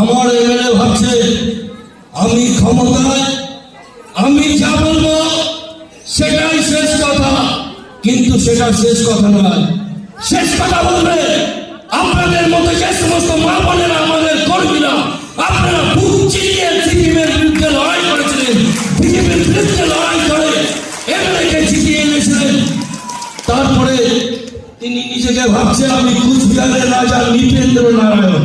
আমার এমএলএ ভাবছে, আমি ক্ষমতায়, আমি যা বলব সেটাই শেষ কথা। কিন্তু সেটা শেষ কথা নয়। শেষ কথা বলবে, আপনাদের মতো যে সমস্ত মা বোনেরা আমাদের কর্মীরা, আপনারা বুক চিনিয়ে সিপিএমের বিরুদ্ধে লড়াই করেছিলেন, বিজেপির বিরুদ্ধে লড়াই করে এমএলএকে জিতিয়ে এনেছিলেন। তারপরে তিনি নিজেকে ভাবছে, আমি কুচবিহারের রাজা নৃপেন্দ্র নারায়ণ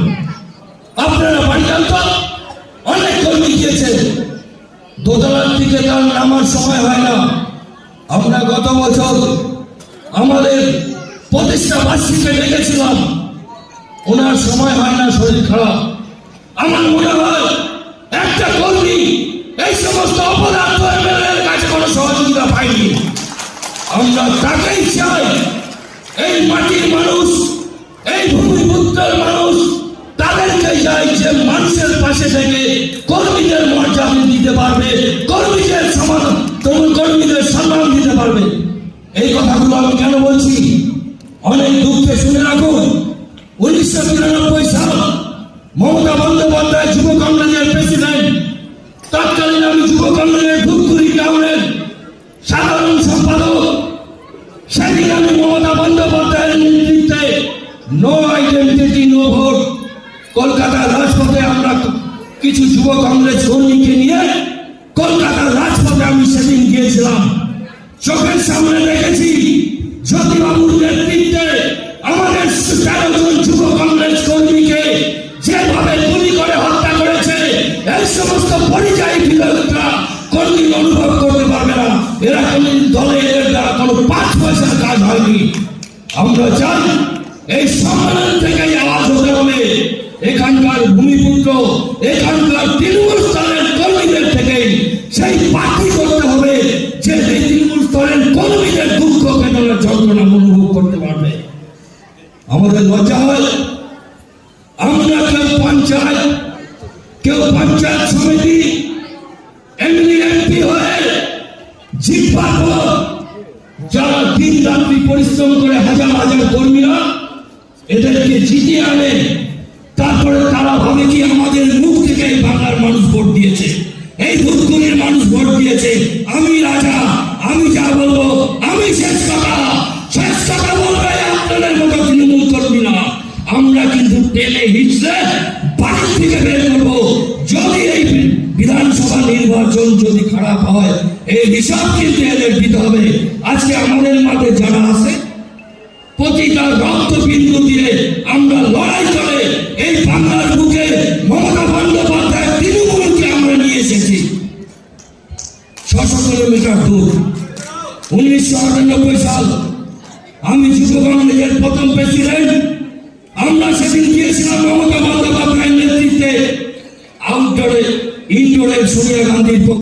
গিয়েছে দোতলার দিকে তার নামার সময় হয় না। আমরা গত বছর আমাদের প্রতিষ্ঠা বার্ষিকে ডেকেছিলাম। ওনার সময় হয় না, শরীর খারাপ। আমার মনে হয় একটা কর্মী এই সমস্ত অপরাধ এর কাছে কোনো সহযোগিতা পাইনি আমরা তাকেই চাই এই মাটির মানুষ, এই ভূমিপুত্রের মানুষ তাদেরকে চাই যে মানুষের পাশে এই কথাগুলো আমি কেন বলছি? অনেক দুঃখে শুনে রাখুন। উনিশশো তিরানব্বই সাল মমতা বন্দ্যোপাধ্যায় যুব কংগ্রেসের প্রেসিডেন্ট। তৎকালীন আমি যুব কংগ্রেসের ধূপগুড়ি টাউনের সাধারণ সম্পাদক। সেদিন আমি মমতা বন্দ্যোপাধ্যায়ের নেতৃত্বে নো আইডেন্টিটি নো ভোট কলকাতার রাজপথে আমরা কিছু যুব কংগ্রেস চোখের সামনে দেখেছি জ্যোতিবাবুর নেতৃত্বে আমাদের তেরো যুব কংগ্রেস কর্মীকে যেভাবে গুলি করে হত্যা করেছে, এই সমস্ত পরিযায়ী বিরোধীরা কর্মী অনুভব করতে পারবে না। এরা কোনদিন দলে এর দ্বারা কোনো পাঁচ পয়সার কাজ হয়নি। আমরা চাই এই সম্মেলন থেকে আওয়াজ হতে হবে এখানকার ভূমিপুত্র, এখানকার তৃণমূল স্তরের আমাদের লজ্জা হয়। আমরা কেউ পঞ্চায়েত কেউ পঞ্চায়েত সমিতি, এমনি এমপি হয়ে পর যারা দিন রাত্রি পরিশ্রম করে হাজার হাজার কর্মীরা এদেরকে জিতিয়ে আনে। টেনে হিচড়ে বাড়ি থেকে বের করব। যদি এই বিধানসভা নির্বাচন যদি খারাপ হয়, এই হিসাব কিন্তু এদের দিতে হবে। আজকে আমাদের মাঠে যারা আছে, প্রতিটা রক্ত বিন্দু দিয়ে আমরা লড়াই করে এই বাংলার বুকে মমতা বন্দ্যোপাধ্যায়, তৃণমূলকে আমরা নিয়ে এসেছি। ছশো কিলোমিটার দূর। উনিশশো আটানব্বই সাল আমি যুব কংগ্রেসের প্রথম প্রেসিডেন্ট আমরা সেদিন গিয়েছিলাম মমতা বন্দ্যোপাধ্যায়ের নেতৃত্বে। আউটডোরে ইনডোরে সোনিয়া গান্ধীর